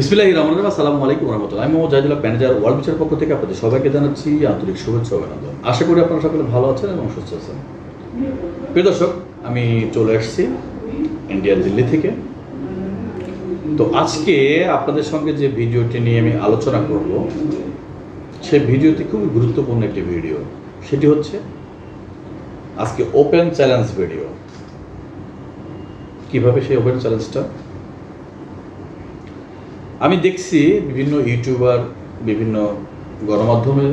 বিসমিল্লাহ রহমান রহিম। আসসালামু আলাইকুম রহমতুল্লাহ আমি মোহাম্মদ জাহিদুল্লাহ ম্যানেজার ওয়ার্ল্ড বিচার পক্ষ থেকে আপনাদের সবাইকে জানাচ্ছি আন্তরিক শুভেচ্ছা অভিনন্দন। আশা করি আপনারা সকলে ভালো আছেন এবং সুস্থ আছেন। প্রিয় দর্শক, আমি চলে এসেছি ইন্ডিয়ার দিল্লি থেকে। তো আজকে আপনাদের সঙ্গে যে ভিডিওটি নিয়ে আমি আলোচনা করব সেই ভিডিওটি খুবই গুরুত্বপূর্ণ একটি ভিডিও। সেটি হচ্ছে আজকে ওপেন চ্যালেঞ্জ ভিডিও। কীভাবে সেই ওপেন চ্যালেঞ্জটা আমি দেখছি বিভিন্ন ইউটিউবার বিভিন্ন গণমাধ্যমে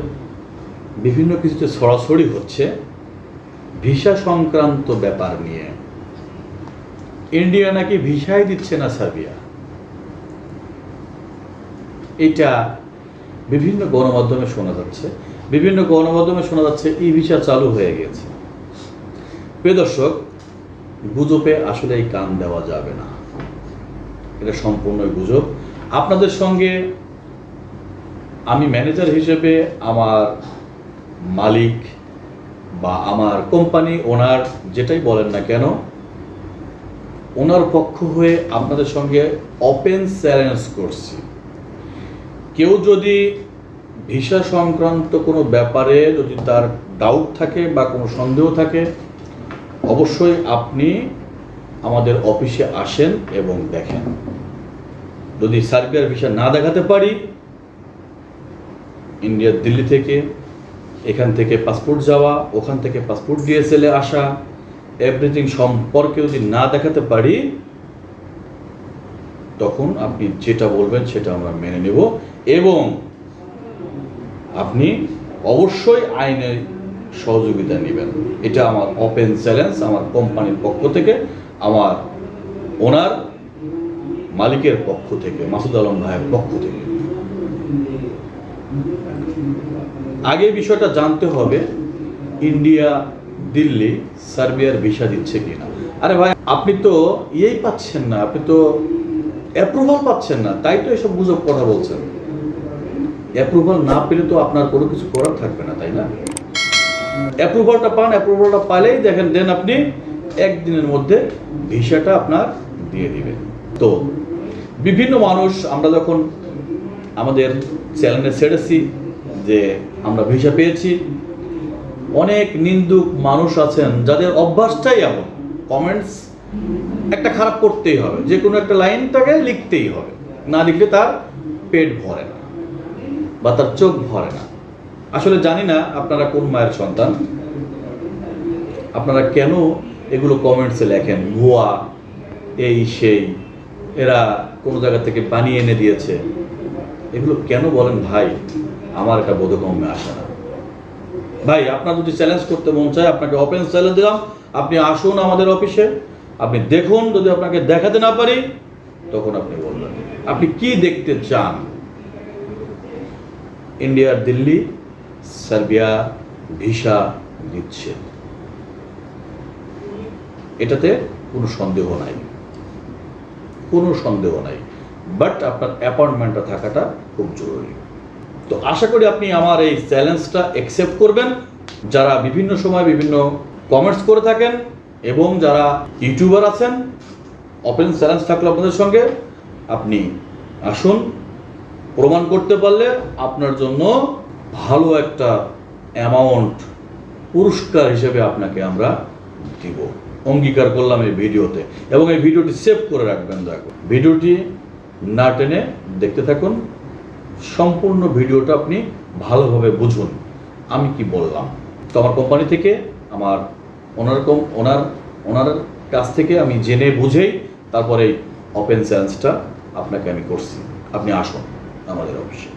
বিভিন্ন কিছুতে ছড়াছড়ি হচ্ছে ভিসা সংক্রান্ত ব্যাপার নিয়ে। ইন্ডিয়া নাকি ভিসাই দিচ্ছে না সার্বিয়া। এটা বিভিন্ন গণমাধ্যমে শোনা যাচ্ছে। বিভিন্ন গণমাধ্যমে শোনা যাচ্ছে ই ভিসা চালু হয়ে গেছে। প্রিয় দর্শক, গুজবে আসলে এই কান দেওয়া যাবে না। এটা সম্পূর্ণ গুজব। আপনাদের সঙ্গে আমি ম্যানেজার হিসেবে আমার মালিক বা আমার কোম্পানি ওনার যেটাই বলেন না কেন, ওনার পক্ষ হয়ে আপনাদের সঙ্গে ওপেন চ্যালেঞ্জ করছি। কেউ যদি ভিসা সংক্রান্ত কোনো ব্যাপারে যদি তার ডাউট থাকে বা কোনো সন্দেহ থাকে, অবশ্যই আপনি আমাদের অফিসে আসেন এবং দেখেন। যদি সার্বিয়ার ভিসা না দেখাতে পারি ইন্ডিয়ার দিল্লি থেকে, এখান থেকে পাসপোর্ট যাওয়া, ওখান থেকে পাসপোর্ট ডিএসএলে আসা এভরিথিং সম্পর্কে যদি না দেখাতে পারি, তখন আপনি যেটা বলবেন সেটা আমরা মেনে নেব এবং আপনি অবশ্যই আইনের সহযোগিতা নেবেন। এটা আমার ওপেন চ্যালেঞ্জ আমার কোম্পানির পক্ষ থেকে, আমার ওনার মালিকের পক্ষ থেকে, মাসুদ আলম ভাইয়ের পক্ষ থেকে। আগে বিষয়টা জানতে হবে, ইন্ডিয়া, দিল্লি, সার্বিয়ার ভিসা দিচ্ছে কিনা। আরে ভাই, আপনি তো ইয়েই পাচ্ছেন না, আপনি তো অ্যাপ্রুভাল পাচ্ছেন না, তাই তো এসব গুজব কথা বলছেন। অ্যাপ্রুভাল না পেলে তো আপনার কোনো কিছু করার থাকবে না, তাই না? অ্যাপ্রুভালটা পান অ্যাপ্রুভালটা পালেই দেখেন, দেন আপনি একদিনের মধ্যে ভিসাটা আপনার দিয়ে দিবেন। তো বিভিন্ন মানুষ, আমরা যখন আমাদের চ্যানেলে ছেড়েছি যে আমরা ভিসা পেয়েছি, অনেক নিন্দুক মানুষ আছেন যাদের অভ্যাসটাই এমন। কমেন্টস একটা খারাপ করতেই হবে। যে কোনো একটা লাইনটাকে লিখতেই হবে। না লিখলে তার পেট ভরে না বা তার চোখ ভরে না। আসলে জানি না আপনারা কোন মায়ের সন্তান। আপনারা কেন এগুলো কমেন্টসে লেখেন, ভুয়া, এই, সেই। এরা কোনো জায়গা থেকে পানি এনে দিয়েছে। এগুলো কেন বলেন ভাই? আমার এটা বোধগম্যে আসে না ভাই, আপনার যদি চ্যালেঞ্জ করতে মন চায়, আপনাকে ওপেন চ্যালেঞ্জ দিলাম। আপনি আসুন আমাদের অফিসে আপনি দেখুন, যদি আপনাকে দেখাতে না পারি, তখন আপনি বলবেন। আপনি কি দেখতে চান? ইন্ডিয়ার দিল্লি সার্বিয়া ভিসা দিচ্ছে। এটাতে কোনো সন্দেহ নাই। কোনো সন্দেহ নাই। বাট আপনার অ্যাপয়েন্টমেন্টটা থাকাটা খুব জরুরি। তো আশা করি আপনি আমার এই চ্যালেঞ্জটা অ্যাকসেপ্ট করবেন। যারা বিভিন্ন সময় বিভিন্ন কমেন্টস করে থাকেন এবং যারা ইউটিউবার আছেন ওপেন চ্যালেঞ্জ থাকল আপনাদের সঙ্গে আপনি আসুন। প্রমাণ করতে পারলে আপনার জন্য ভালো একটা অ্যামাউন্ট পুরস্কার হিসেবে আপনাকে আমরা দিব। অঙ্গীকার করলাম এই ভিডিওতে। এবং এই ভিডিওটি সেভ করে রাখবেন করে। ভিডিওটি না টেনে দেখতে থাকুন। সম্পূর্ণ ভিডিওটা আপনি ভালোভাবে বুঝুন। আমি কি বললাম? তো আমার কোম্পানি থেকে, আমার ওনার কম ওনার ওনার কাছ থেকে আমি জেনে বুঝেই তারপরে এই ওপেন চ্যালেঞ্জটা আপনাকে আমি করছি। আপনি আসুন আমাদের অফিসে।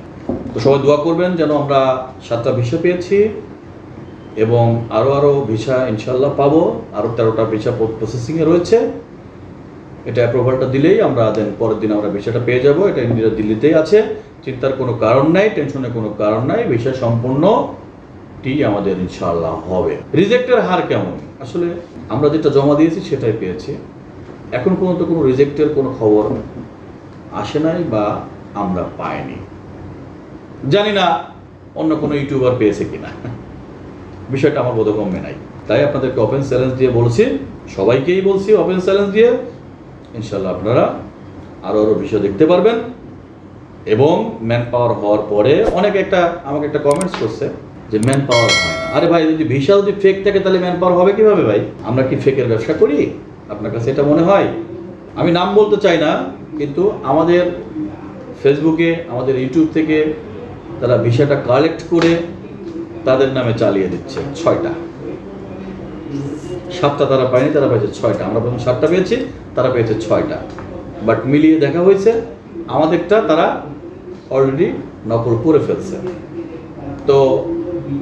তো সবাই দোয়া করবেন যেন আমরা সাতটা ভিসা পেয়েছি। এবং আরও আরও ভিসা ইনশাল্লাহ পাবো। আরও তেরোটা ভিসা প্রসেসিংয়ে রয়েছে। এটা অ্যাপ্রুভালটা দিলেই আমরা দেন পরের দিন আমরা ভিসাটা পেয়ে যাব। এটা ইন্ডিয়া দিল্লিতেই আছে। চিন্তার কোনো কারণ নাই, টেনশনের কোনো কারণ নাই। ভিসা সম্পূর্ণটি আমাদের ইনশাল্লাহ হবে। রিজেক্টের হার কেমন? আসলে আমরা যেটা জমা দিয়েছি সেটাই পেয়েছি। এখন পর্যন্ত কোনো রিজেক্টের কোনো খবর আসে নাই বা আমরা পাইনি। জানি না অন্য কোনো ইউটিউবার পেয়েছে কিনা। বিষয়টা আমার বোধগম্যে নাই। তাই আপনাদেরকে ওপেন চ্যালেঞ্জ দিয়ে বলছি, সবাইকেই বলছি ওপেন চ্যালেঞ্জ দিয়ে ইনশাল্লাহ আপনারা আরও আরও বিষয় দেখতে পারবেন এবং ম্যান পাওয়ার হওয়ার পরে অনেকে একটা, আমাকে একটা কমেন্টস করছে যে ম্যান পাওয়ার হয় না। আরে ভাই, যদি ভিসা যদি ফেক থাকে তাহলে ম্যান পাওয়ার হবে কীভাবে ভাই? আমরা কি ফেকের ব্যবসা করি? আপনার কাছে এটা মনে হয়? আমি নাম বলতে চাই না, কিন্তু আমাদের ফেসবুকে আমাদের ইউটিউব থেকে তারা ভিসাটা কালেক্ট করে তাদের নামে চালিয়ে দিচ্ছে ছয়টা। সাতটা তারা পায়নি, তারা পেয়েছে ছয়টা। আমরা প্রথম সাতটা পেয়েছি, তারা পেয়েছে ছয়টা। বাট মিলিয়ে দেখা হয়েছে, আমাদেরটা তারা অলরেডি নকল করে ফেলছে। তো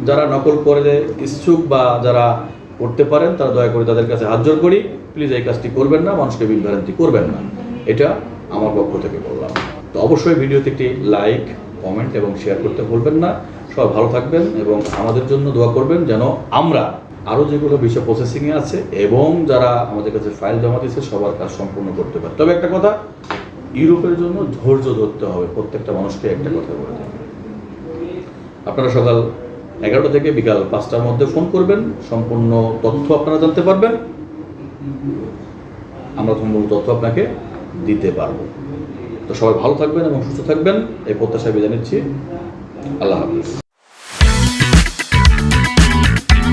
যারা নকল করে ইচ্ছুক বা যারা করতে পারেন, তারা দয়া করে তাদের কাছে হাত জোর করি। প্লিজ এই কাজটি করবেন না, মানুষকে বিভ্রান্তি করবেন না। এটা আমার পক্ষ থেকে বললাম। তো অবশ্যই ভিডিওতে একটি লাইক কমেন্ট এবং শেয়ার করতে ভুলবেন না। সবাই ভালো থাকবেন এবং আমাদের জন্য দোয়া করবেন যেন আমরা আরও যেগুলো বিষয় প্রসেসিংয়ে আছে এবং যারা আমাদের কাছে ফাইল জমা দিয়েছে, সবার কাজ সম্পূর্ণ করতে পারে। তবে একটা কথা, ইউরোপের জন্য ধৈর্য ধরতে হবে, প্রত্যেকটা মানুষকে একটা কথা বলে দেয় আপনারা সকাল এগারোটা থেকে বিকাল পাঁচটার মধ্যে ফোন করবেন, সম্পূর্ণ তথ্য আপনারা জানতে পারবেন। আমরা সম্পূর্ণ তথ্য আপনাকে দিতে পারব। তো সবাই ভালো থাকবেন এবং সুস্থ থাকবেন। এই প্রত্যাশায় বিদায় নিচ্ছি। আল্লাহ হাফিজ।